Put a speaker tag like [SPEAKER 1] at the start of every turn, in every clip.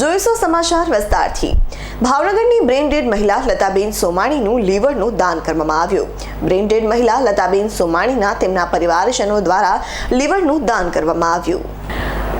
[SPEAKER 1] જોઈશું સમાચાર વિસ્તારથી. ભાવનગરની બ્રેન ડેડ મહિલા લતાબેન સોમાણીનું લીવરનું દાન કરવામાં આવ્યું. બ્રેન ડેડ મહિલા લતાબેન સોમાણીના તેમના પરિવારજનો દ્વારા લીવરનું દાન કરવામાં આવ્યું.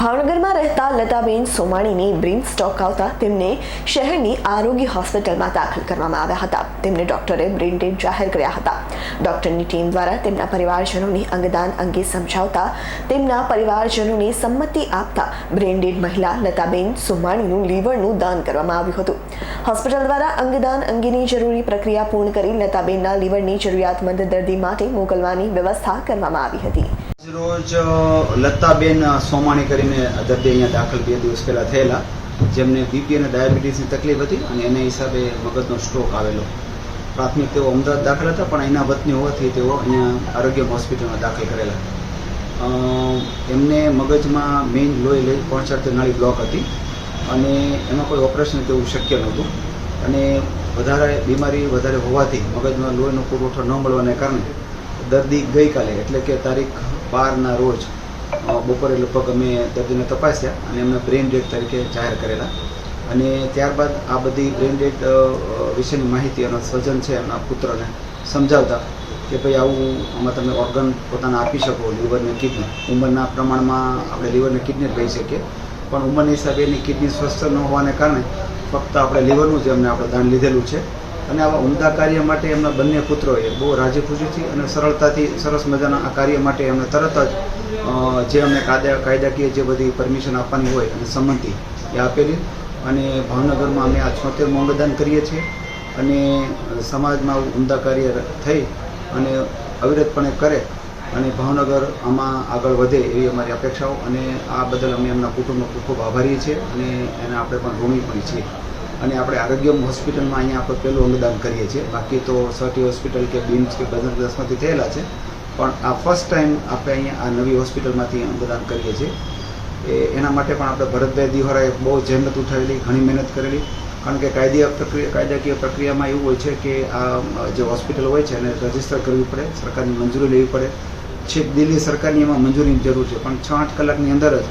[SPEAKER 1] ભાવનગરમાં રહેતા લતાબેન સોમાણીની બ્રેન સ્ટોક આવતા તેમને શહેરની આરોગ્ય હોસ્પિટલમાં દાખલ કરવામાં આવ્યા હતા. તેમને ડોક્ટરે બ્રેન ડેડ જાહેર કર્યા હતા. ડોક્ટરની ટીમ દ્વારા તેમના પરિવારજનોને અંગદાન અંગે સમજાવતા તેમના પરિવારજનોને સંમતિ આપતા બ્રેન ડેડ મહિલા લતાબેન સોમાણીનું લીવરનું દાન કરવામાં આવ્યું હતું. હોસ્પિટલ દ્વારા અંગદાન અંગેની જરૂરી પ્રક્રિયા પૂર્ણ કરી લતાબેનના લીવરની જરૂરિયાતમંદ દર્દી માટે મોકલવાની વ્યવસ્થા કરવામાં આવી હતી.
[SPEAKER 2] રોજ લતાબેન સોમાણી કરીને દર્દી અહીંયા દાખલ બે દિવસ પહેલા થયેલા. જેમને બીપી અને ડાયાબિટીસની તકલીફ હતી અને એના હિસાબે મગજનો સ્ટ્રોક આવેલો. પ્રાથમિક તેઓ અમદાવાદ દાખલ હતા, પણ એના વતની હોવાથી તેઓ અહીંયા આરોગ્ય હોસ્પિટલમાં દાખલ કરેલા. એમને મગજમાં મેઇન લોહી લઈ પહોંચાડતી નાળી બ્લોક હતી અને એમાં કોઈ ઓપરેશન તેવું શક્ય નહોતું. અને વધારે બીમારી વધારે હોવાથી મગજમાં લોહીનો પુરવઠો ન મળવાને કારણે દર્દી ગઈકાલે, એટલે કે તારીખ બારના રોજ બપોરે લગભગ અમે દર્દીને તપાસ્યા અને એમને બ્રેન ડેડ તરીકે જાહેર કરેલા. અને ત્યારબાદ આ બધી બ્રેન ડેડ વિશેની માહિતી એના સ્વજન છે, એમના પુત્રને સમજાવતા કે ભાઈ આવું આમાં તમે ઓર્ગન પોતાને આપી શકો લીવરને કિડની ઉંમરના પ્રમાણમાં આપણે લીવરને કિડની લઈ શકીએ. પણ ઉંમરની હિસાબે એની કિડની સ્વસ્થ ન હોવાને કારણે ફક્ત આપણે લીવરનું જ એમને આપણે દાન લીધેલું છે. અને આવા ઉમદા કાર્ય માટે એમના બંને પુત્રોએ બહુ રાજી ખુશીથી અને સરળતાથી સરસ મજાના આ કાર્ય માટે એમને તરત જ જે અમને કાયદા, કાયદાકીય જે બધી પરમિશન આપવાની હોય અને સંમતિ એ આપેલી. અને ભાવનગરમાં અમે આ છોતેર અંગદાન કરીએ છીએ અને સમાજમાં આવું ઉમદા કાર્ય થઈ અને અવિરતપણે કરે અને ભાવનગર આમાં આગળ વધે એવી અમારી અપેક્ષાઓ. અને આ બદલ અમે એમના કુટુંબનો ખૂબ ખૂબ આભારી છીએ અને એને આપણે પણ ઋણી પણ છીએ. અને આપણે આરોગ્યમ હોસ્પિટલમાં અહીંયા આપણે પહેલું અંગદાન કરીએ છીએ. બાકી તો સટી હોસ્પિટલ કે બીમ્સ કે બધા દસમાંથી થયેલા છે. પણ આ ફર્સ્ટ ટાઈમ આપણે અહીંયા આ નવી હોસ્પિટલમાંથી અંગદાન કરીએ છીએ. એ એના માટે પણ આપણે ભરતભાઈ દિહોરાએ બહુ જહેમત ઉઠાવેલી ઘણી મહેનત કરેલી. કારણ કે કાયદીય પ્રક્રિયા, કાયદાકીય પ્રક્રિયામાં એવું હોય છે કે આ જે હોસ્પિટલ હોય છે એને રજિસ્ટર કરવી પડે, સરકારની મંજૂરી લેવી પડે. છેક દિલ્હી સરકારની એમાં મંજૂરીની જરૂર છે. પણ છ આઠ કલાકની અંદર જ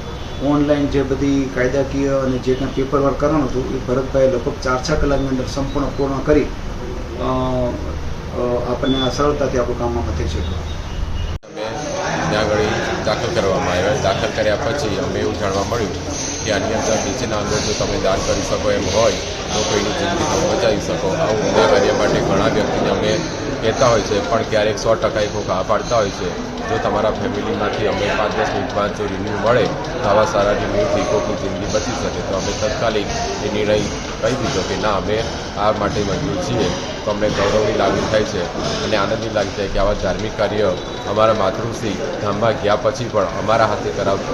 [SPEAKER 2] ઓનલાઈન જે બધી કાયદાકીય અને જે કંઈ પેપર વર્ક કરવાનું હતું, એ ભરતભાઈ લગભગ ચાર છ કલાકની અંદર સંપૂર્ણ પૂર્ણ કરી આપણને આ સરળતાથી આપણું કામમાં થઈ
[SPEAKER 3] છે ત્યાં આગળ દાખલ કરવામાં આવ્યા. દાખલ કર્યા પછી અમે એવું જાણવા મળ્યું કે આની અંદર નીચેના અંદર જો તમે દાન કરી શકો એમ હોય, તો કોઈની જિંદગી તમે બચાવી શકો. આવું ઉમદા કાર્ય માટે ઘણા વ્યક્તિને અમે કહેતા હોય છે, પણ ક્યારેક સો ટકા એક હા પાડતા હોય છે. જો તમારા ફેમિલીમાંથી અમે પાંચ દસ મિનિટમાં જો રિન્યુ મળે, તો આવા સારા રિન્યુથી કોઈની જિંદગી બચી શકે. તો અમે તત્કાલિક એ નિર્ણય કહી દીધો કે ના, અમે આ માટે મજબૂર છીએ. તો અમને ગૌરવની લાગણી થાય છે અને આનંદની લાગણી થાય કે આવા ધાર્મિક કાર્ય અમારા માતૃશ્રી ધામમાં ગયા પછી પણ અમારા હાથે કરાવતો.